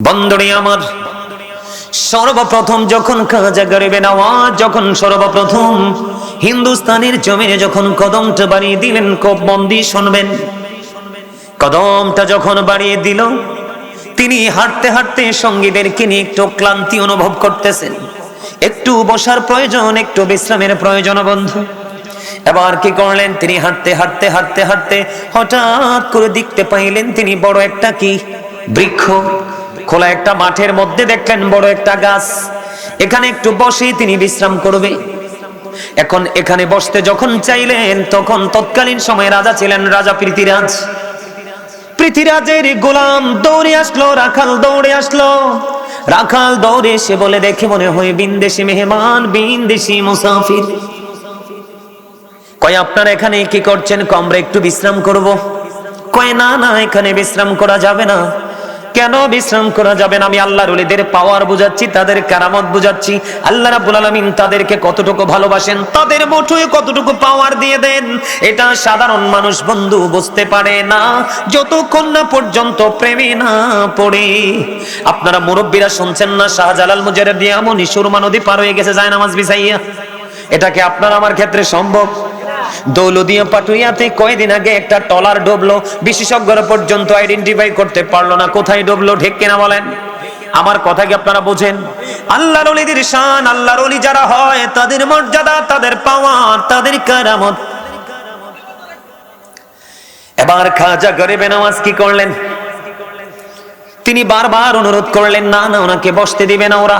বন্দরে আমার, সর্বপ্রথম যখন খাজা গরিবে নওয়াজ যখন সর্বপ্রথম হিন্দুস্তানের জমিনে যখন কদমটা বাড়িয়ে দিলেন খুব মন দিয়ে শুনবেন। কদমটা যখন বাড়িয়ে দিল, তিনি হাঁটতে হাঁটতে সঙ্গীদেরকে নিয়ে একটু ক্লান্তি অনুভব করতেছেন। একটু বসার প্রয়োজন, একটু বিশ্রামের প্রয়োজন বন্ধু। এবার কি করলেন তিনি? হাঁটতে হাঁটতে হাঁটতে হাঁটতে হঠাৎ করে দেখতে পাইলেন তিনি বড় একটা কি? বৃক্ষ। খোলা একটা মাঠের মধ্যে দেখলেন বড় একটা গাছ। এখানে একটু বসে তিনি বিশ্রাম করবে। এখন এখানে বসতে যখন চাইলেন, তখন তৎকালীন সময়ে রাজা ছিলেন রাজা পৃথিরাজ। পৃথিরাজের গোলাম দৌড়ে আসলো, রাখাল দৌড়ে আসলো। রাখাল দৌড়ে এসে বলে, দেখে মনে হয় বিন্দেশি মেহমান বিন্দেশি মুসাফির। কয়, আপনারা এখানে কি করছেন? কমরা একটু বিশ্রাম করব। কয়, না না, এখানে বিশ্রাম করা যাবে না। কেন বিশ্রাম করা যাবে না? আমি আল্লাহর ওলিদের পাওয়ার বুঝাচ্ছি, তাদের কারামত বুঝাচ্ছি। আল্লাহ রাব্বুল আলামিন তাদেরকে কতটুকু ভালোবাসেন? তাদের মুঠোয় কতটুকু পাওয়ার দিয়ে দেন? এটা সাধারণ মানুষ বন্ধু বুঝতে পারে না। যতক্ষণ না পর্যন্ত প্রেমে না পড়ে। আপনারা মুরব্বীরা শুনছেন না? শাহজালাল মুজাহিদ এমন সুরমা নদী পার হয়ে গেছে, যায় নামাজ বিছাইয়া। এটাকে আপনার আমার ক্ষেত্রে সম্ভব? দৌলদিয়া পাটুইয়াতে কয়েকদিন আগে একটা টলার ডুবলো। বিশেষজ্ঞরা পর্যন্ত আইডেন্টিফাই করতে পারল না। কোথায় ডুবলো ঢেক কিনা বলেন? আমার কথা কি আপনারা বোঝেন? আল্লাহর অলিদের শান, আল্লাহর অলি যারা হয়, তাদের মর্যাদা, তাদের পাওয়ার তাদের কারামত। এবার খাজা গরিবে নামাজ কি করলেন? তিনি বারবার অনুরোধ করলেন, না না, ওনাকে বসতে দিবে না ওরা।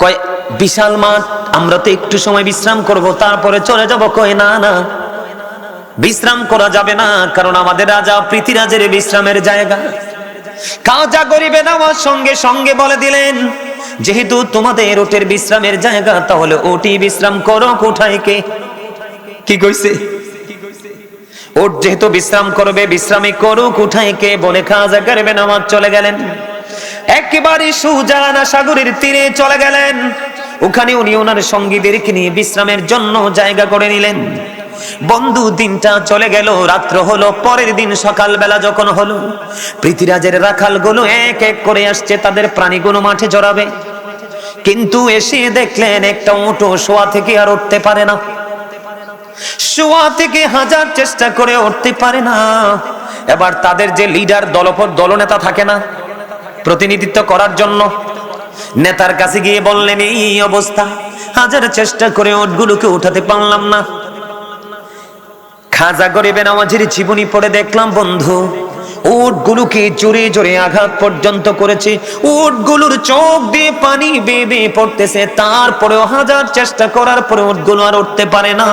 কয় বিশাল মাঠ, আমরা তো একটু সময় বিশ্রাম করব, তারপরে চলে যাব কয়, না না, বিশ্রাম করা যাবে না, কারণ আমাদের রাজা পৃথিরাজের বিশ্রামের জায়গা। কাজা গরিবে নামাজ সঙ্গে সঙ্গে বলে দিলেন, যেহেতু তোমাদের ওটের বিশ্রামের জায়গা, তাহলে ওটি বিশ্রাম করো কোথায় কে? কি কইছে? ওট যেহেতু বিশ্রাম করবে, বিশ্রামে করুক উঠাই কে? বলে খাজা গরিবে নামাজ চলে গেলেন। একেবারে সুজানা সাগরের তীরে চলে গেলেন। ওখানে উনি ওনার সঙ্গীদেরকে নিয়ে বিশ্রামের জন্য জায়গা করে নিলেন। বন্ধু দিনটা চলে গেল, রাত্র হলো, পরের দিন সকালবেলা যখন হলো, পৃথিরাজের রাখালগুলো এক এক করে আসছে, তাদের প্রাণীগুলো মাঠে জড়াবে। কিন্তু এসে দেখলেন একটা উঁটো শোয়া থেকে আর উঠতে পারে না। শোয়া থেকে হাজার চেষ্টা করে উঠতে পারে না। এবার তাদের যে লিডার দলপদ দলনেতা থাকে না, প্রতিনিধিত্ব করার জন্য নেতার কাছে গিয়ে বললেন, এই অবস্থা। হাজার চেষ্টা করে ওটগুলোকে উঠাতে পারলাম না। খাজা গরিবে নামাজের জীবনী পড়ে দেখলাম, বন্ধু উটগুলোকে জোরে জোরে আঘাত পর্যন্ত করেছে। উটগুলোর চোখ দিয়ে পানি বেয়ে পড়তেছে। তারপরেও হাজার চেষ্টা করার পরে উটগুলো আর উঠতে পারে না।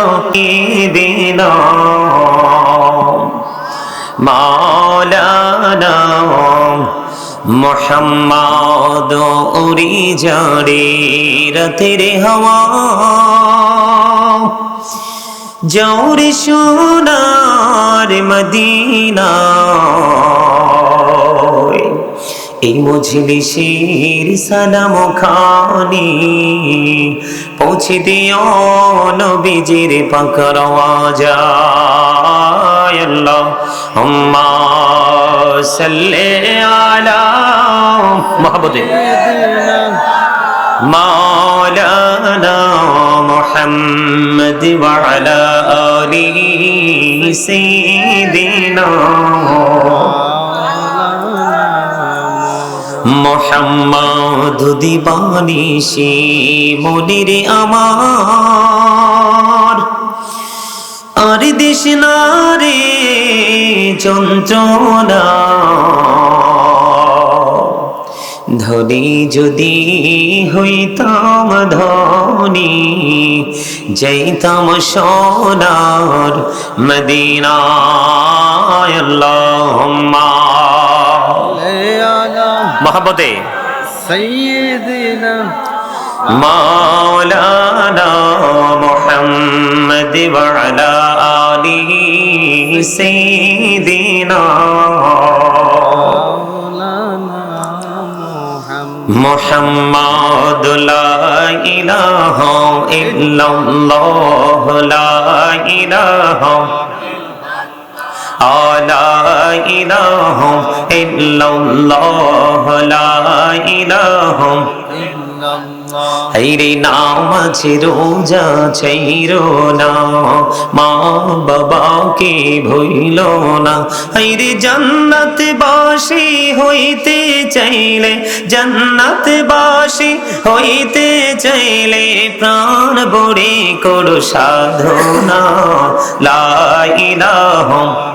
মাওলানা মোহাম্মদ উড়ি যারে রথের হওয়া। জৌরে সোনার মদিনা। এই মজলিসের সালাম খানি পৌঁছে দিও নবীজির পাকর আওয়াজায় আল্লাহ হুম্মা সাল্লি আলা মোহাম্মদে مولانا محمد وعلى آله سيدنا মোহাম্মদ দিবানিসি মনির আমার। আর দেশ না রে চঞ্চনা ধনী যদি হইতাম ধনী, যাইতাম সোনার মদিনায়। আল্লাহুম্মা মহাব্বতে। মাওলানা মুহাম্মদ ওয়া আলা আলিহি সাইয়্যিদিনা মোহাম্মদ লা ইলাহা ইল্লাল্লাহ লা ইলাহা লা ইলাহা ইল্লাল্লাহ, লা ইলাহা হরে নামাজ রোজা ছাইরো না, মা বাবাকে ভুইল না। হরে জান্নাত বাসি হইতে চাইলে জান্নাত বাসি হইতে চাইলে প্রাণ বড়ে করো সাধনা। লাইলাহম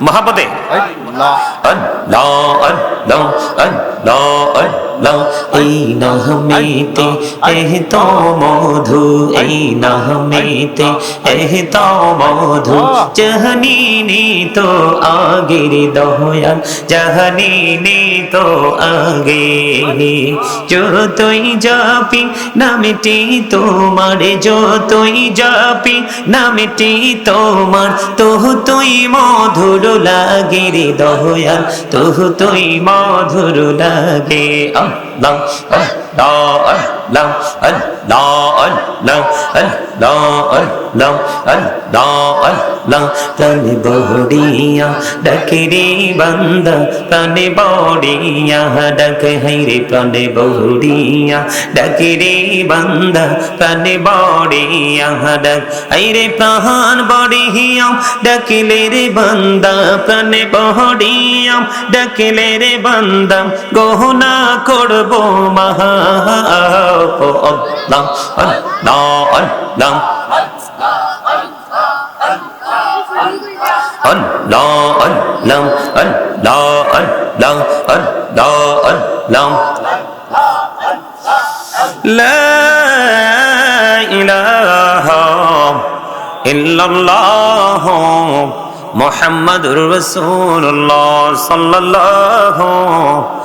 মহাপদে এই এহ তো মধু এই নহ এহ তো মধু জহনি নে তো আগে রে দহয়াল জহনি তো আগে যতই যাপি নামটি তোমার যতই জাপি নামটি তোমার তো তুই মধু মধুর লাগে রে দয়াল তোহ তুই মধুর লাগে। আল্লাহ। তনে বড়িয়া ডাকে রে বন্দ তনে বড়িয়া ডাকে হাইরে তনে বড়িয়া ডাকে রে বন্দ তনে বড়িয়া ডাক হাইরে প্রহান বড়িয়া ডাকিলে রে বন্ধ তনে বড়িয়া ডাকিলে রে বন্ধ গহনা করব মহা Allah Allah Allah Allah Allah Allah Allah Allah Allah لا إله إلا الله محمد رسول الله صلى الله عليه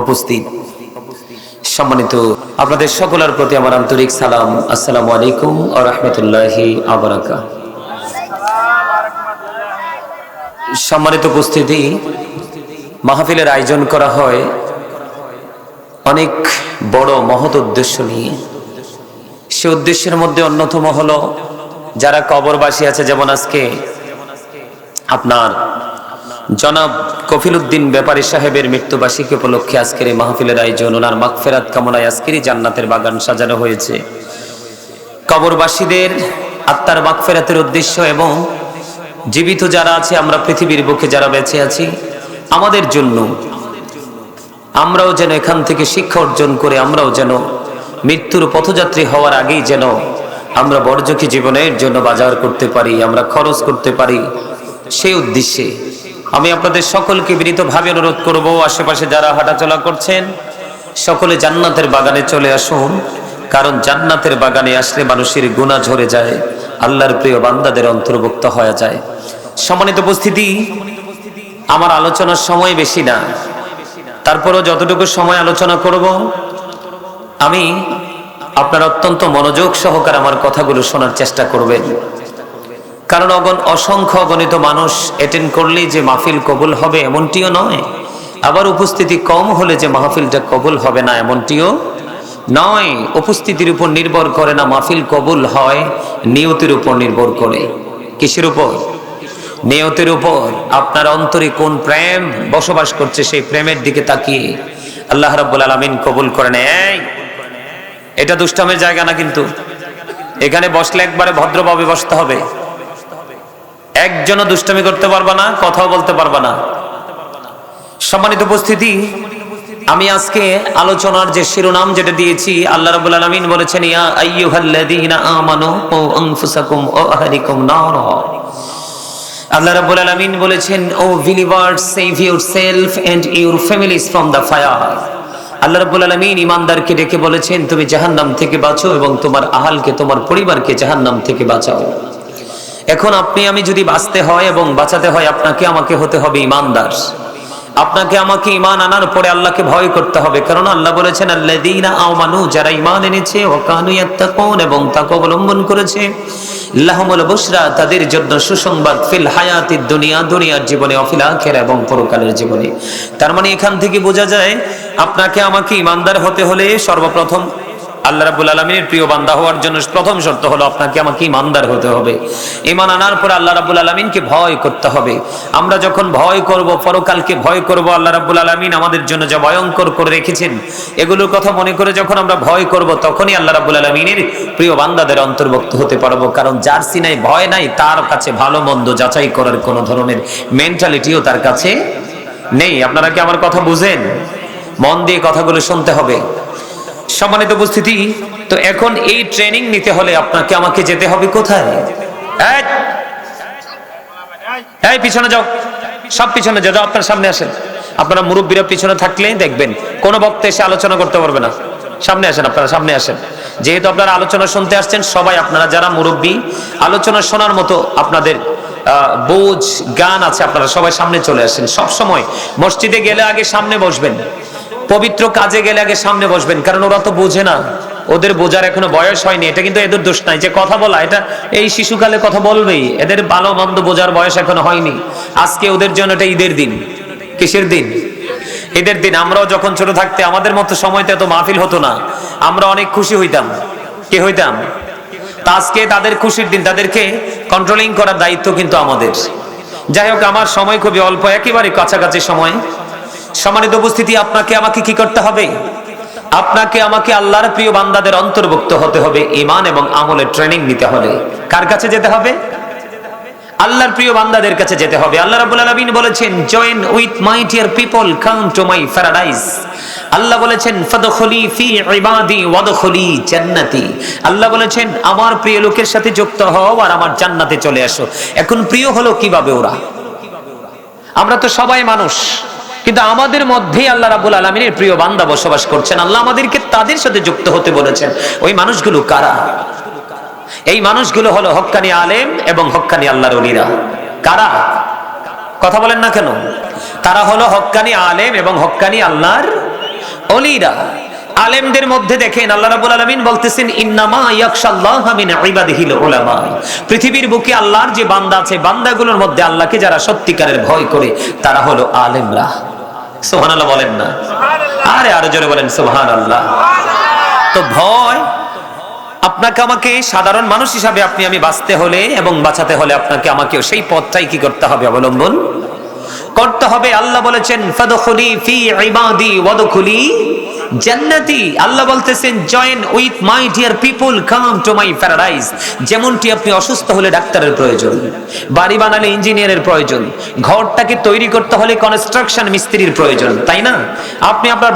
উপস্থিত। সম্মানিত আপনাদের সকলের প্রতি আমার আন্তরিক সালাম। আসসালামু আলাইকুম ওয়া রাহমাতুল্লাহি সম্মানিত উপস্থিতি, মাহফিলের আয়োজন করা হয় অনেক বড় মহৎ উদ্দেশ্য নিয়ে। সে উদ্দেশ্যের মধ্যে অন্যতম হলো, যারা কবরবাসী আছে, যেমন আজকে আপনার জনাব কফিল উদ্দিন ব্যাপারী সাহেবের মৃত্যুবার্ষিকী উপলক্ষে আজকের এই মাহফিলের আয়োজন, ওনার মাগফেরাত কামনায় আজকেরই জান্নাতের বাগান সাজানো হয়েছে। কবরবাসীদের আত্মার মাগফেরাতের উদ্দেশ্য এবং জীবিত যারা আছে, আমরা পৃথিবীর বুকে যারা বেঁচে আছি, আমাদের জন্য আমরাও যেন এখান থেকে শিক্ষা অর্জন করে, আমরাও যেন মৃত্যুর পথযাত্রী হওয়ার আগেই যেন আমরা বর্জকী জীবনের জন্য বাজার করতে পারি, আমরা খরচ করতে পারি, সেই উদ্দেশ্যে আমি আপনাদের সকলকে বিনীতভাবে অনুরোধ করব, আশেপাশে যারা হাঁটাচলা করছেন, সকলে জান্নাতের বাগানে চলে আসুন। কারণ জান্নাতের বাগানে আসলে মানুষের গুণা ঝরে যায়, আল্লাহর প্রিয় বান্দাদের অন্তর্ভুক্ত হয়ে যায়। সম্মানিত উপস্থিতি, আমার আলোচনার সময় বেশি না। তারপরও যতটুকু সময় আলোচনা করব, আমি আপনার অত্যন্ত মনোযোগ সহকারে আমার কথাগুলো শোনার চেষ্টা করবেন। কারণ অগণ অসংখ্য অগণিত মানুষ অ্যাটেন্ড করলেই যে মাহফিল কবুল হবে এমনটিও নয়। আবার উপস্থিতি কম হলে যে মাহফিলটা কবুল হবে না এমনটিও নয়। উপস্থিতির উপর নির্ভর করে না মাহফিল কবুল হয়, নিয়তির উপর নির্ভর করে। কিসের উপর? নিয়তের উপর। আপনার অন্তরে কোন প্রেম বসবাস করছে সেই প্রেমের দিকে তাকিয়ে। আল্লাহ রাব্বুল আলামিন কবুল করেন এই, এটা দুষ্টামের জায়গা না কিন্তু? এখানে বসলে একবারে ভদ্রভাবে বসতে হবে। একজনও দুষ্টামি করতে পারবা না, কথাও বলতে পারবা না। সম্মানিত উপস্থিতি, আমি আজকে আলোচনার যে শিরোনাম যেটা দিয়েছি, আল্লাহ রাব্বুল আলামিন বলেছেন, ইয়া আইয়ুহাল্লাযীনা আমানু ও আনফুসাকুম ও আহলিকুম নারা। আল্লাহ রাব্বুল আলামিন বলেছেন, O believers, save yourself and your families from the fire. আল্লাহ রাব্বুল আলামিন ইমানদারকে ডেকে বলেছেন, তুমি জাহান্নাম থেকে বাঁচো এবং তোমার আহালকে, তোমার পরিবারকে জাহান্নাম থেকে বাঁচাও। এখন আপনি, আমি যদি বাঁচতে হয় এবং বাঁচাতে হয়, আপনাকে আমাকে হতে হবে ইমানদার। আপনাকে আমাকে ইমান আনার পরে আল্লাহকে ভয় করতে হবে। কারণ আল্লাহ বলেছেন, আল্লাযীনা আমানু, যারা ইমান এনেছে ও কানু ইয়াত্তাকুন, এবং তাকে অবলম্বন করেছে। লাহুমুল বুশরা, তাদের জন্য সুসংবাদ, ফিল হায়াতিদ দুনিয়া, দুনিয়ার জীবনে, অফিল আখিরা এবং পরকালের জীবনে। তার মানে এখান থেকে বোঝা যায়, আপনাকে আমাকে ইমানদার হতে হলে সর্বপ্রথম আল্লাহ রাব্বুল আলামিনের প্রিয় বান্দা হওয়ার জন্য প্রথম শর্ত হলো আপনাকে আমাকে ইমানদার হতে হবে। ইমান আনার পরে আল্লাহ রাব্বুল আলামিনকে ভয় করতে হবে। আমরা যখন ভয় করব, পরকালকে ভয় করব, আল্লাহ রাব্বুল আলামিন আমাদের জন্য যা ভয়ঙ্কর করে রেখেছেন, এগুলোর কথা মনে করে যখন আমরা ভয় করব, তখনই আল্লাহ রাব্বুল আলামিনের প্রিয় বান্দাদের অন্তর্ভুক্ত হতে পারব। কারণ যার সিনায় ভয় নাই, তার কাছে ভালো মন্দ যাচাই করার কোনো ধরনের মেন্টালিটিও তার কাছে নেই। আপনারা কি আমার কথা বুঝেন? মন দিয়ে কথাগুলো শুনতে হবে। সম্মানিত উপস্থিতি, তো এখন এই ট্রেনিং নিতে হলে আপনাকে আমাকে যেতে হবে কোথায়? পিছনে যাও, সব পিছনে যাও আপনার সামনে আসেন। আপনারা মুরব্বীরা পিছনে থাকলে দেখবেন, কোন বক্তা এসে আলোচনা করতে পারবে না। সামনে আসেন, আপনারা সামনে আসেন। যেহেতু আপনারা আলোচনা শুনতে আসছেন, সবাই আপনারা যারা মুরব্বী, আলোচনা শোনার মতো আপনাদের বোঝ গান আছে, আপনারা সবাই সামনে চলে আসেন। সব সময় মসজিদে গেলে আগে সামনে বসবেন। পবিত্র কাজে গেলে আগে সামনে বসবেন, কারণ ওরা তো বোঝে না। ওদের বোঝার এখনও বয়স হয়নি, এটা কিন্তু এদের দোষ নাই। যে কথা বলা, এটা এই শিশুকালে কথা বলবেই। এদের ভালো মন্দ বোঝার বয়স এখনও হয়নি। আজকে ওদের জন্য এটা ঈদের দিন। কিসের দিন? ঈদের দিন। আমরাও যখন ছোট থাকতে আমাদের মতো সময়তে এত মাহফিল হতো না। আমরা অনেক খুশি হইতাম। কে হইতাম? তা আজকে তাদের খুশির দিন, তাদেরকে কন্ট্রোলিং করার দায়িত্ব কিন্তু আমাদের। যাই হোক, আমার সময় খুবই অল্প, একেবারে কাছাকাছি সময়। সম্মানিত উপস্থিতি, আপনাকে, আমাকে কি করতে হবে? আপনাকে, আমাকে আল্লাহর প্রিয় বান্দাদের অন্তর্ভুক্ত হতে হবে ইমান এবং আমলের ট্রেনিং নিতে হবে। কার কাছে যেতে হবে? আল্লাহর প্রিয় বান্দাদের কাছে যেতে হবে। আল্লাহ রাব্বুল আলামিন বলেছেন join with my dear people come to my paradise আল্লাহ বলেছেন ফাদখুলি ফি ইবাদি ওয়াদখুলি জান্নাতি আল্লাহ বলেছেন, আমার প্রিয় লোকের সাথে যুক্ত হও আর আমার জান্নাতে চলে আসো। এখন প্রিয় হলো কীভাবে ওরা? আমরা তো সবাই মানুষ। কিন্তু আমাদের মধ্যেই আল্লাহ রাবুল আলমিনের প্রিয় বান্দা বসবাস করছেন। আল্লাহ আমাদেরকে তাদের সাথে যুক্ত হতে বলেছেন। ওই মানুষগুলো কারা? এই মানুষগুলো হলো হক্কানি আলেম এবং হক্কানি আল্লাহর অলিরা। কারা? কথা বলেন না কেন? তারা হলো হক্কানি আলেম এবং হক্কানি আল্লাহর অলিরা। আলেমদের মধ্যে দেখেন আল্লাহ রাব্বুল আলামিন বলতেছেন, ইন্নামা পৃথিবীর বুকে আল্লাহর যে বান্দা আছে, বান্দাগুলোর মধ্যে আল্লাহকে যারা সত্যিকারের ভয় করে, তারা হলো আলেমরা। সুবহানাল্লাহ বলেন না। আরে আরও জোরে বলেন সোহান আল্লাহ তো ভয় আপনাকে আমাকে সাধারণ মানুষ হিসাবে আপনি আমি বাঁচতে হলে এবং বাঁচাতে হলে আপনাকে আমাকে সেই পথটাই কি করতে হবে অবলম্বন? করতে হবে। আল্লাহ বলেছেন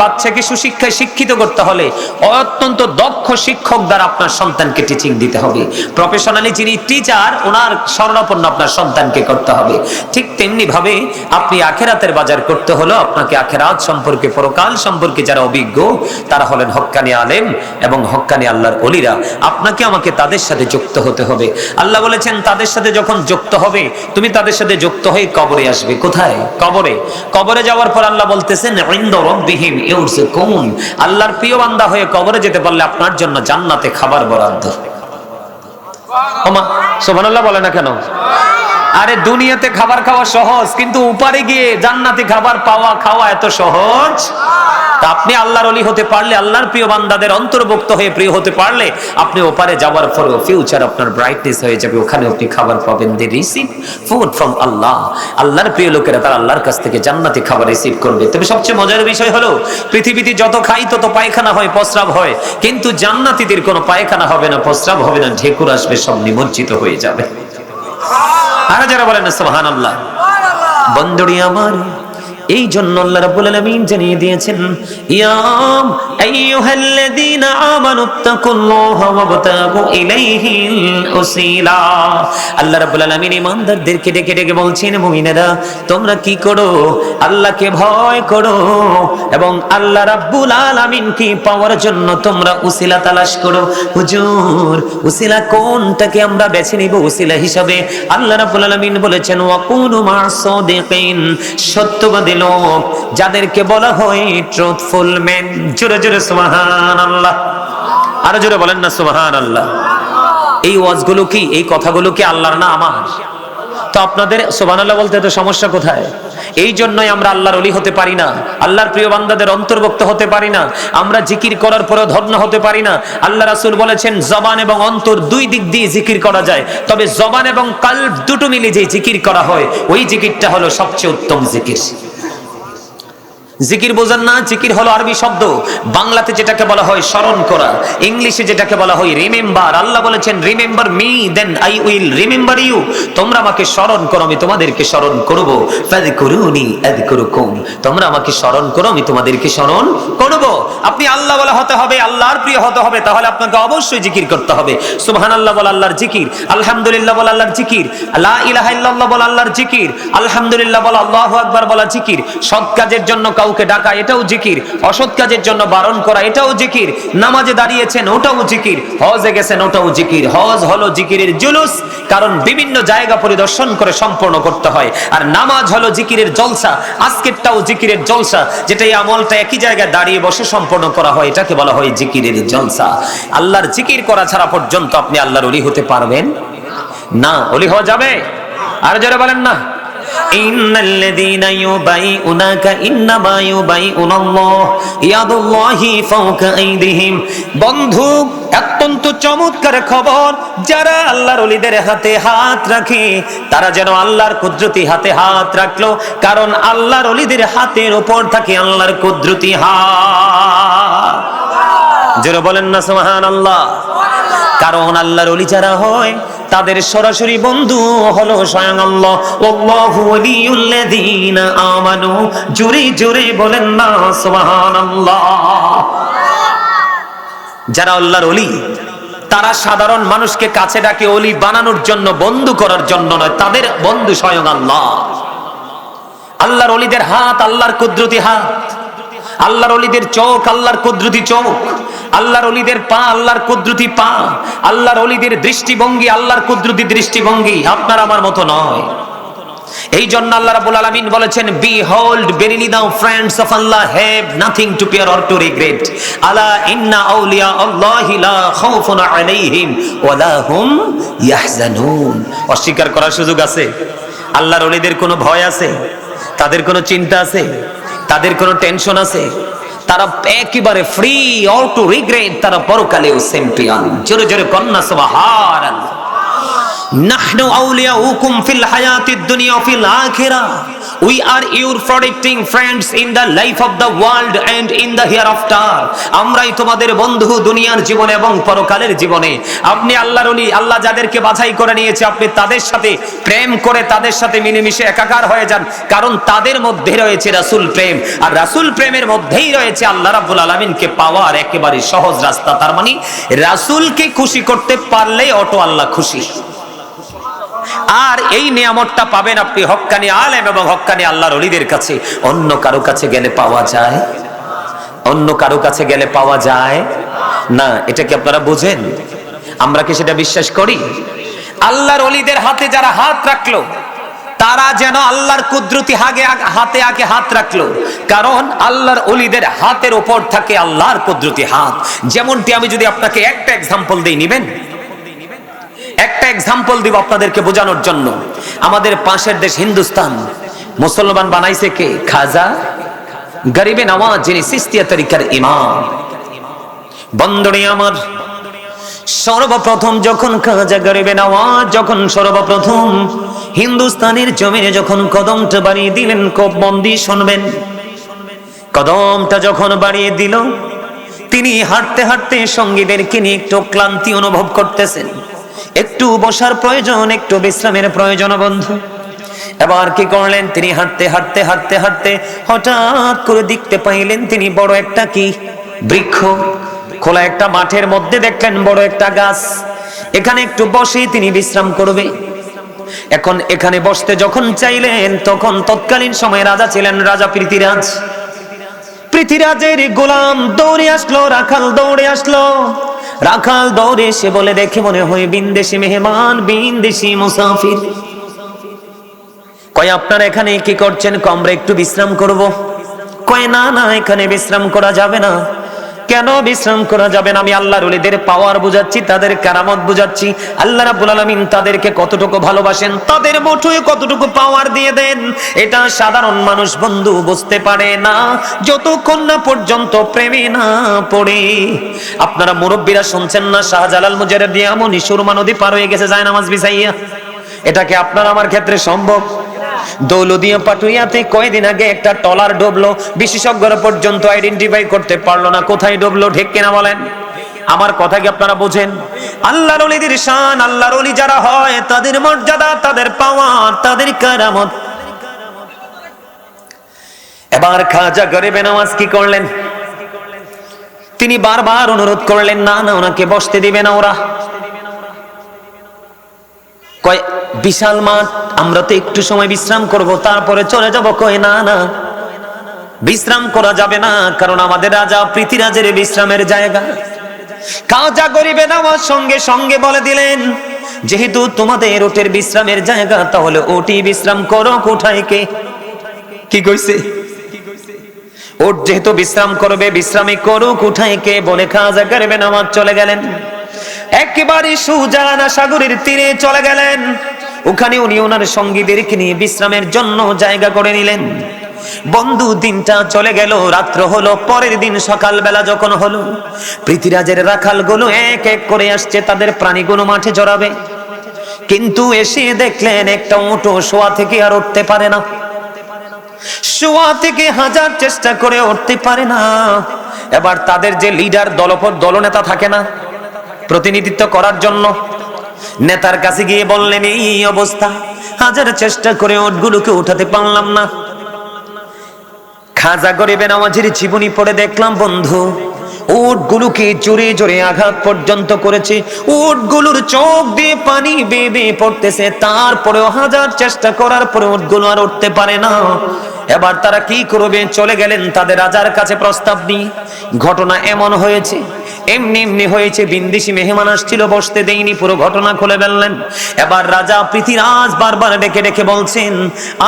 বাচ্চাকে সুশিক্ষায় শিক্ষিত করতে হলে অত্যন্ত দক্ষ শিক্ষক দ্বারা আপনার সন্তানকে টিচিং দিতে হবে। প্রফেশনালি যিনি টিচার ওনার স্মরণাপন্ন আপনার সন্তানকে করতে হবে। ঠিক তেমনি ভাবে আখেরাতের বাজার করতে হলো, আপনাকে আখেরাত সম্পর্কে, পরকাল সম্পর্কে যারা অভিজ্ঞ, তারা হলেন হক্কানি আলেম এবং হক্কানি আল্লাহর অলিরা আপনাকে আমাকে তাদের সাথে যুক্ত হতে হবে। আল্লাহ বলেছেন, তাদের সাথে যখন যুক্ত হবে, তুমি তাদের সাথে যুক্ত হয়ে কবরে আসবে। কোথায়? কবরে। কবরে যাওয়ার পর আল্লাহ বলতেছেন রাব্বিহিম ইউরযুকুন আল্লাহর প্রিয় বান্দা হয়ে কবরে যেতে পারলে আপনার জন্য জান্নাতে খাবার বরাদ্দ। বলে না কেন? আরে দুনিয়াতে খাবার খাওয়া সহজ, কিন্তু উপারে গিয়ে জান্নাতে খাবার পাওয়া, খাওয়া এত সহজ? আপনি আল্লাহর অলি হতে পারলে, আল্লাহর প্রিয় বান্দাদের অন্তর্ভুক্ত হয়ে প্রিয় হতে পারলে, আপনি ওপারে যাওয়ার পরেও ফিউচার আপনার ব্রাইটনেস হয়ে যাবে। ওখানে আপনি খাবার পাবেন the receive food from Allah আল্লাহর প্রিয় লোকেরা তারা আল্লাহর কাছ থেকে জান্নাতি খাবার রিসিভ করবে। তবে সবচেয়ে মজার বিষয় হলো, পৃথিবীতে যত খাই তত পায়খানা হয়, প্রস্রাব হয়। কিন্তু জান্নাতীদের কোনো পায়খানা হবে না, প্রস্রাব হবে না, ঢেকুর আসবে, সব নিমজ্জিত হয়ে যাবে। আরও যারা বলেন সুবহানাল্লাহ। বন্ধুরি আমার। এই জন্য আল্লাহ রাব্বুল আলামিন জানিয়ে দিয়েছেন ইয়াম আইয়ুহাল্লাযীনা আমানুত্তাকুল্লাহা ওয়াবতাগু ইলাইহিল উসিলা। আল্লাহ রাব্বুল আলামিন ইমানদারদেরকে ডেকে ডেকে বলছেন, মুমিনেরা, তোমরা কি করো? আল্লাহকে ভয় করো এবং আল্লাহ রাব্বুল আলামিনকে পাওয়ার জন্য তোমরা উসিলা তালাশ করো। হুজুর, উসিলা কোনটাকে আমরা বেছে নিব উসিলা হিসাবে? আল্লাহ রাব্বুল আলামিন বলেছেন ওয়াকুনু মা'সাদিকিন সত্যবাদী লোক যাদেরকে বলা হয় ট্রুথফুল মেন জোরে জোরে, সুবহানাল্লাহ। আরও জোরে বলেন না, সুবহানাল্লাহ। এই ওয়াজগুলো কি, এই কথাগুলো কি আল্লাহর না আমার? তো আপনাদের সুবহানাল্লাহ বলতে তো সমস্যা কোথায়? এই জন্যই আমরা আল্লাহর অলি হতে পারি না। আল্লাহর প্রিয় বান্দাদের অন্তর্ভুক্ত হতে পারি না। আমরা জিকির করার পরেও ধন্য হতে পারি না। আল্লাহ রাসূল বলেছেন, জবান এবং অন্তর দুই দিক দিয়ে জিকির করা যায়। তবে জবান এবং কাল্ব দুটো মিলে যে জিকির করা হয়, ওই জিকিরটা হলো সবচেয়ে উত্তম জিকির। জিকির বোঝান না, জিকির হলো আরবি শব্দ। বাংলাতে যেটাকে বলা হয় স্মরণ করা, ইংলিশে যেটাকে বলা হয় রিমেম্বার। আল্লাহ বলেছেন remember me then I will remember you তোমরা আমাকে স্মরণ করো, আমি তোমাদেরকে স্মরণ করব। তোমরা আমাকে স্মরণ করো, আমি তোমাদেরকে স্মরণ করব। আপনি আল্লাহ বলা হতে হবে, আল্লাহর প্রিয় হতে হবে, তাহলে আপনাকে অবশ্যই জিকির করতে হবে। সুবহানাল্লাহ বলা আল্লাহর জিকির, আলহামদুলিল্লাহ বলা আল্লাহর জিকির, লা ইলাহা ইল্লাল্লাহ বলা আল্লাহর জিকির, আলহামদুলিল্লাহ বলা আল্লাহু আকবার বলা জিকির। সৎ কাজের জন্য কাউকে ডাকা এটাও জিকির। অসৎ কাজের জন্য বারণ করা এটাও জিকির। নামাজে দাঁড়িয়েছেন ওটাও জিকির। হজে গেছেন ওটাও জিকির। হজ হলো জিকিরের জুলুস, কারণ বিভিন্ন জায়গা পরিদর্শন করে সম্পূর্ণ করতে হয়। আর নামাজ হলো জিকিরের জলসা, আজকেরটাও জিকিরের জলসা যেটা এই আমলটা একই জায়গায় দাঁড়িয়ে বসে সম্পন্ন করা হয়, এটাকে বলা হয় জিকিরের জলসা। আল্লাহর জিকির করা ছাড়া পর্যন্ত আপনি আল্লাহর অলি হতে পারবেন না। অলি হওয়া যাবে? আর যারা বলেন না। ইন্নাল্লাযীনা ইউবাইউনাকা বন্ধু, অত্যন্ত চমৎকার খবর। যারা আল্লাহর ওলিদের হাতে হাত রাখে, তারা যেন আল্লাহর কুদরতি হাতে হাত রাখল। কারণ আল্লাহর ওলিদের হাতের উপর থাকে আল্লাহর কুদরতি হাত। জোরে বলেন না, সুবহানাল্লাহ। কারণ আল্লাহর ওলি যারা হয়, তাদের সরাসরি বন্ধু হলো স্বয়ং আল্লাহ। আল্লাহু ওয়ালিউল্লাযীনা আমানু। জোরে জোরে বলেন না, সুবহানাল্লাহ। যারা আল্লাহর ওলি, তারা সাধারণ মানুষকে কাছে ডাকে অলি বানানোর জন্য, বন্ধু করার জন্য নয়, তাদের বন্ধু স্বয়ং আল্লাহ। আল্লাহর অলিদের হাত, আল্লাহর কুদরতি হাত আল্লাহর অলিদের চোখ, আল্লাহর কুদরতি চোখ, আল্লাহর অলিদের পা, আল্লাহর কুদরতি পা, আল্লাহর অলিদের দৃষ্টিভঙ্গি, আল্লাহর কুদরতি দৃষ্টিভঙ্গি আপনার আমার মতো নয়। এই জন্য আল্লাহ রাব্বুল আলামিন বলেছেন behold verily thou friends of Allah have nothing to fear or to regret আলা ইন্না আউলিয়া আল্লাহি লা খাউফুন আলাইহিম ওয়া লা হুম ইয়াহজানুন। অস্বীকার করার সুযোগ আছে? আল্লাহর ওলিদের কোনো ভয় আছে? তাদের কোনো চিন্তা আছে? তাদের কোনো টেনশন আছে? তারা একেবারে ফ্রি অল টু রিগ্রেট তারা পরকালেও চ্যাম্পিয়ন জোরে জোরে কন্যা সবাহার নাহনু আউলিয়াউকুম ফিল হায়াতিদ দুনিয়া ফিল আখিরা we are your protecting friends in the life of the world and in the hereafter আমরাই তোমাদের বন্ধু দুনিয়ার জীবনে এবং পরকালের জীবনে। আপনি আল্লাহর ওলি, আল্লাহ যাদেরকে বাছাই করে নিয়েছে, আপনি তাদের সাথে প্রেম করে তাদের সাথে মিলেমিশে একাকার হয়ে যান, কারণ তাদের মধ্যে রয়েছে রাসূল প্রেম। আর রাসূল প্রেমের মধ্যেই রয়েছে আল্লাহ রাব্বুল আলামিনকে পাওয়ার একেবারে সহজ রাস্তা। তার মানে রাসূলকে খুশি করতে পারলেই অটো আল্লাহ খুশি। আর এই নিয়ামতটা পাবেন আপনি হক্কানি আলেম এবং হক্কানি আল্লাহর অলিদের কাছে। অন্য কারও কাছে গেলে পাওয়া যায়? অন্য কারও কাছে গেলে পাওয়া যায়? না, এটা কি আপনারা বোঝেন? আমরা কি সেটা বিশ্বাস করি? আল্লাহর অলিদের হাতে যারা হাত রাখল, তারা যেন আল্লাহর কুদরতি হাগে হাতে আগে হাত রাখল। কারণ আল্লাহর অলিদের হাতের ওপর থাকে আল্লাহর কুদরতি হাত। যেমনটি আমি যদি আপনাকে একটা এক্সাম্পল দিই, নিবেন? একটা এক্সাম্পল দিব আপনাদেরকে বোঝানোর জন্য। আমাদের পাশের দেশ হিন্দুস্তান। মুসলমান বানাইছে কে? খাজা? গরিবে নওয়াজ যিনি সিস্তিয়া তরিকার ইমাম। বন্দরে আমার। সর্বপ্রথম যখন খাজা গরিবে যখন সর্বপ্রথম হিন্দুস্তানের যখন কদমটা বাড়িয়ে দিলেন, কোপ বন্দি শুনবেন। কদমটা যখন বাড়িয়ে দিল, তিনি হাঁটতে হাঁটতে সঙ্গীদেরকে নিয়ে একটু ক্লান্তি অনুভব করতেছেন। একটু বসার প্রয়োজন, একটু বিশ্রামের প্রয়োজন বন্ধু। এবার কি করলেন তিনি? হাঁটতে হাঁটতে হাঁটতে হাঁটতে হঠাৎ করে দেখতে পাইলেন তিনি বড় একটা কি? বৃক্ষ। খোলা একটা মাঠের মধ্যে দেখলেন বড় একটা গাছ। এখানে একটু বসে তিনি বিশ্রাম করবে। এখন এখানে বসতে যখন চাইলেন, তখন তৎকালীন সময়ে রাজা ছিলেন রাজা পৃথিরাজ পৃথিরাজের গোলাম দৌড়ে আসলো, রাখাল দৌড়ে আসলো। রাখাল দৌড়ে সে বলে, দেখে মনে হয় বিন্দেশি মেহমান বিন্দেশি মুসাফির। কয়, আপনার এখানে কি করছেন? কমরে একটু বিশ্রাম করব। কয়, না না, এখানে বিশ্রাম করা যাবে না। কেন বিশ্রাম করা যাবে না? আমি আল্লাহর ওলিদের পাওয়ার বুঝাচ্ছি, তাদের কারামত বুঝাচ্ছি। আল্লাহ রাব্বুল আলামিন তাদেরকে কতটুকু ভালোবাসেন? তাদের মুঠোয় কতটুকু পাওয়ার দিয়ে দেন? এটা সাধারণ মানুষ বন্ধু বুঝতে পারে না। যতক্ষণ না পর্যন্ত প্রেমে না পড়ে। আপনারা মুরব্বীরা শুনছেন না? শাহজালাল মুজাহিদ দিয়ামনি সুরমা নদী পার হয়ে গেছে, যায় নামাজ বিছাইয়া। এটাকে আপনার, আমার ক্ষেত্রে সম্ভব? দৌলদিয়া পাটুইয়াতে কয়েকদিন আগে একটা টলার ডুবলো। বিশেষজ্ঞরা পর্যন্ত আইডেন্টিফাই করতে পারল না। কোথায় ডুবলো বলেন? আমার কথা কি আপনারা বোঝেন? আল্লাহর শান, আল্লাহর অলি যারা হয়, তাদের মর্যাদা, তাদের পাওয়ার তাদের কারামত। এবার খাজা গরিবে নামাজ কি করলেন? তিনি বারবার অনুরোধ করলেন, না না, ওনাকে বসতে দিবে না ওরা। কয়, বিশাল মাঠ, আমরা তো একটু সময় বিশ্রাম করব, তারপরে চলে যাব, কয়, না না। বিশ্রাম করা যাবে না, কারণ আমাদের রাজা পৃথিরাজের বিশ্রামের জায়গা। কাজা গরিবে নামার সঙ্গে সঙ্গে বলে দিলেন, যেহেতু তোমাদের ওটের বিশ্রামের জায়গা, তাহলে ওটি বিশ্রাম করো কোথায় কে? কি কইছে? ওট যেহেতু বিশ্রাম করবে বিশ্রামই করো কোথায় কে? বলে খাজা গরিবে নামাজ চলে গেলেন। একেবারে সুজানা সাগরের তীরে চলে গেলেন। ওখানে উনি ওনার সঙ্গীদেরকে নিয়ে বিশ্রামের জন্য জায়গা করে নিলেন। বন্ধু, দিনটা চলে গেল, রাত্র হলো, পরের দিন সকালবেলা যখন হলো, পৃথিরাজের রাখালগুলো এক এক করে আসছে, তাদের প্রাণীগুলো মাঠে জড়াবে। কিন্তু এসে দেখলেন একটা উঁটো শোয়া থেকে আর উঠতে পারে না। শোয়া থেকে হাজার চেষ্টা করে উঠতে পারে না। এবার তাদের যে লিডার দলপর দলনেতা থাকে না প্রতিনিধিত্ব করার জন্য। নেতার কাছে গিয়ে বললেন, এই অবস্থা। হাজার চেষ্টা করে ওটগুলোকে উঠাতে পারলাম না। খাজা গরিবে নামাজের জীবনী পড়ে দেখলাম, বন্ধু। উটগুলোকে জোরে জোরে আঘাত পর্যন্ত করেছে। উটগুলোর চোখ দিয়ে পানি বেয়ে পড়তেছে। তারপরেও হাজার চেষ্টা করার পরে উটগুলো আর উঠতে পারে না। এবার তারা কি করবে? চলে গেলেন তাদের রাজার কাছে প্রস্তাব নিয়ে। ঘটনা এমন হয়েছে এমনি এমনি হয়েছে বিন্দিসি মেহমান আসছিল, বসতে দেইনি পুরো ঘটনা খুলে ফেললেন। এবার রাজা পৃথিরাজ বারবার ডেকে ডেকে বলছেন,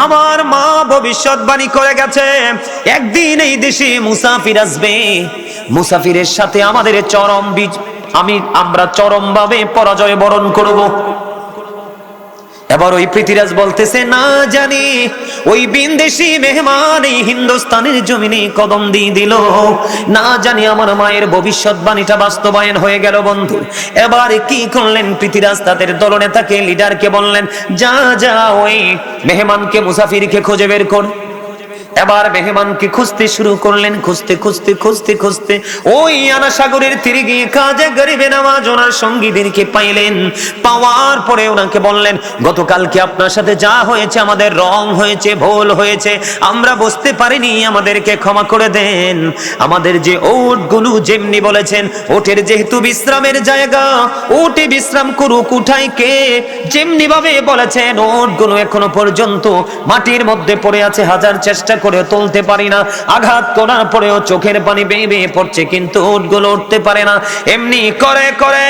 আমার মা ভবিষ্যৎবাণী করে গেছে, একদিন এই দেশে মুসাফির আসবে। মুসাফিরের সাথে আমাদের চরম বীজ আমি আমরা চরমভাবে পরাজয় বরণ করব। এবার ওই পৃথিরাজ বলতেছে, না জানি, ওই বিন্দেশি মেহমান এই হিন্দুস্তানের জমিনে কদম দিয়ে দিল। না জানি আমার মায়ের ভবিষ্যৎবাণীটা বাস্তবায়ন হয়ে গেল, বন্ধু। এবার কি করলেন পৃথিরাজ? তাদের দলনেতাকে, লিডারকে বললেন, যা যা, ওই মেহমানকে, মুসাফিরকে খুঁজে বের কর। এবার মেহমানকে খুঁজতে শুরু করলেন? খুঁজতে খুঁজতে খুঁজতে খুঁজতে ওই আনা সাগরের তীরে গিয়ে কাজে গরিবে নামাজ ওনার সঙ্গীদেরকে পাইলেন। পাওয়ার পরে ওনাকে বললেন গতকালকে আপনার সাথে যা হয়েছে, আমাদের রং হয়েছে, ভুল হয়েছে, আমরা বুঝতে পারিনি, আমাদেরকে ক্ষমা করে দেন। আমাদের যে ওট ওটগুলো যেমনি বলেছেন, ওটের যেহেতু বিশ্রামের জায়গা, ওটে বিশ্রাম করুক উঠাই কে? যেমনি ভাবে বলেছেন ওট ওটগুলো এখনও পর্যন্ত মাটির মধ্যে পড়ে আছে, হাজার চেষ্টা করে তুলতে পারি না। আঘাত করার পরেও চোখের পানি বেয়ে বেয়ে পড়ছে, কিন্তু উঠগুলো উঠতে পারে না। এমনি করে করে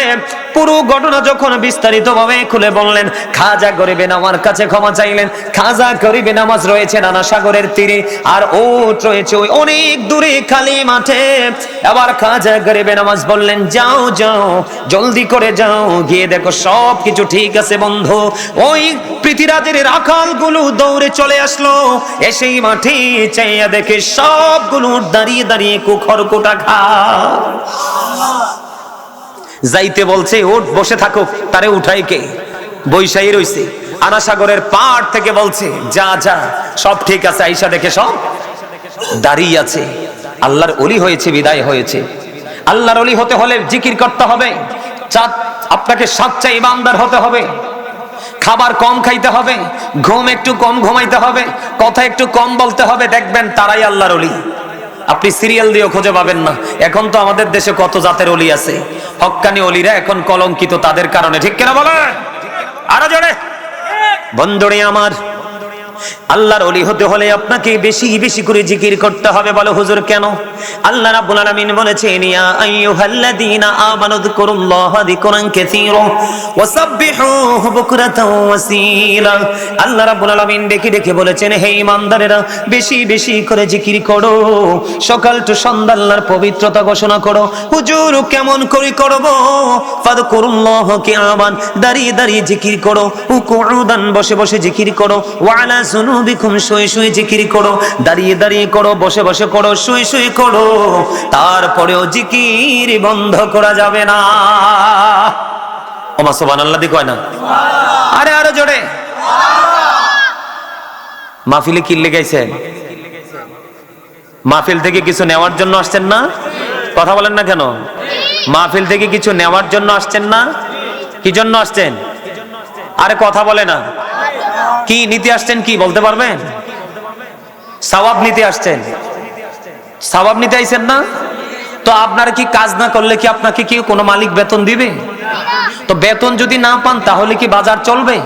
পুরো ঘটনা যখন বিস্তারিত ভাবে খুলে বললেন, খাজা গরিবে নামার কাছে ক্ষমা চাইলেন, খাজা গরিবে নামাজ রয়েছে নানা সাগরের তীরে, আর ওট রয়েছে ওই অনেক দূরে খালি মাঠে। আবার খাজা গরিবে নামাজ বললেন, যাও যাও, জলদি করে যাও, গিয়ে দেখো সব কিছু ঠিক আছে বন্ধু। ওই পৃথিরাজের রাখালগুলো দৌড়ে চলে আসলো, এসেই মাঠে চাইয়া দেখে সবগুলো দাঁড়িয়ে দাঁড়িয়ে কুখর কোটা খা যাইতে বলছে ওট বসে থাকুক তারে উঠাই কে? বৈশাই রইছে। আনাসাগরের পাড় থেকে বলছে, যা যা, সব ঠিক আছে, আইসা দেখে সব দাঁড়িয়ে আছে। আল্লাহর অলি হয়েছে, বিদায় হয়েছে। আল্লাহর অলি হতে হলে জিকির করতে হবে। চাঁদ, আপনাকে সাচ্চা ইমানদার হতে হবে। খাবার কম খাইতে হবে। ঘুম একটু কম ঘুমাইতে হবে। কথা একটু কম বলতে হবে। দেখবেন তারাই আল্লাহর অলি আপনি সিরিয়াল দিয়েও খুঁজে পাবেন না। এখন তো আমাদের দেশে কত জাতের অলি আছে। হক্কানি অলিরা এখন কলঙ্কিত তাদের কারণে। ঠিক কেনা বলেন? আরও জোরে। বন্ধুরে আমার আল্লাহর অলি হতে হলে আপনাকে বেশি বেশি করে জিকির করতে হবে, বলো হুজুর কেন? আল্লাহ রাব্বুল আলামিন বলেছেন, ইয়া আইয়ুহাল্লাযীনা আমানু যকুরুল্লাহা যিকরান কাসীরা ওয়াসাব্বিহুহু বুকরাতাও ওয়াসীলা আল্লাহ রাব্বুল আলামিন ডেকে ডেকে বলেছেন, হে ঈমানদারেরা, বেশি বেশি করে জিকির করো। সকাল টু সন্ধ্যা আল্লাহর পবিত্রতা ঘোষণা করো। হুজুর, কেমন করে করব? ফাদকুরুল্লাহ কিয়ামান, দাঁড়িয়ে দাঁড়িয়ে জিকির করো। উকুউদান বসে বসে জিকির করো। ওয়ালা জুনুবিকুম শুয়ে শুয়ে জিকির করো, দাঁড়িয়ে দাঁড়িয়ে করো, বসে বসে করো শুয়ে শুয়ে করো, তারপরেও জিকির বন্ধ করা যাবে না। কি থেকে কিছু নেওয়ার জন্য আসছেন না? কথা বলেন না কেন? থেকে কিছু নেওয়ার জন্য আসছেন না? কি জন্য আসছেন? আরে কথা বলে না। কি নিতে আসছেন কি বলতে পারবেন? সওয়াব নিতে আসছেন। সওয়াব নিতে আইছেন না? তো আপনারা কি কাজ না করলে কি আপনাকে কি কোনো মালিক বেতন দিবে? তো বেতন যদি না পান, তাহলে কি বাজার চলবে?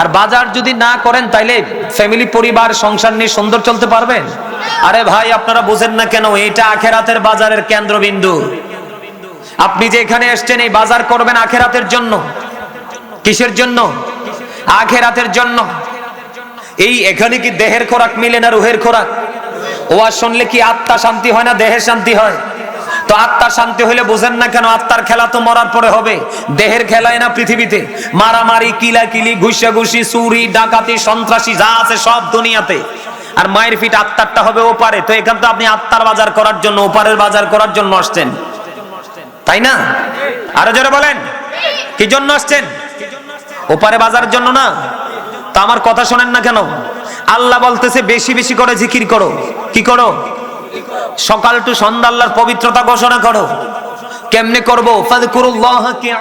আর বাজার যদি না করেন, তাইলে ফ্যামিলি পরিবার, সংসার নিয়ে সুন্দর চলতে পারবেন? আরে ভাই, আপনারা বুঝেন না কেন, এটা আখেরাতের বাজারের কেন্দ্রবিন্দু। আপনি যে এখানে এসছেন, এই বাজার করবেন আখেরাতের জন্য। কিসের জন্য? আখেরাতের জন্য। এই এখানে কি দেহের খোরাক মিলে না রুহের খোরাক? ওয়াজ শুনলে কি আত্মা শান্তি হয় না দেহের শান্তি হয়? তো আত্মার শান্তি হলে বুঝেন না কেন আত্মার খেলা তো মরার পরে হবে। দেহের খেলায় না পৃথিবীতে? মারামারি, কিলাকিলি, ঘুষাঘুষি, চুরি, ডাকাতি, সন্ত্রাসী যা আছে সব দুনিয়াতে। আর মায়ের ফিট আত্মারটা হবে ওপারে। তো এখান তো আপনি আত্মার বাজার করার জন্য, ওপারের বাজার করার জন্য আসছেন। তাই না? আরও জোরে বলেন। কি জন্য আসছেন? ওপারে বাজার জন্য না? তা আমার কথা শোনেন না কেন? আল্লাহ বলতেছে, বেশি বেশি করে জিকির করো। কি করো? সকাল টু সন্ধ্যা আল্লাহর পবিত্রতা ঘোষণা করো। কেমনে করব? ফাদকুরুল্লাহ কিয়া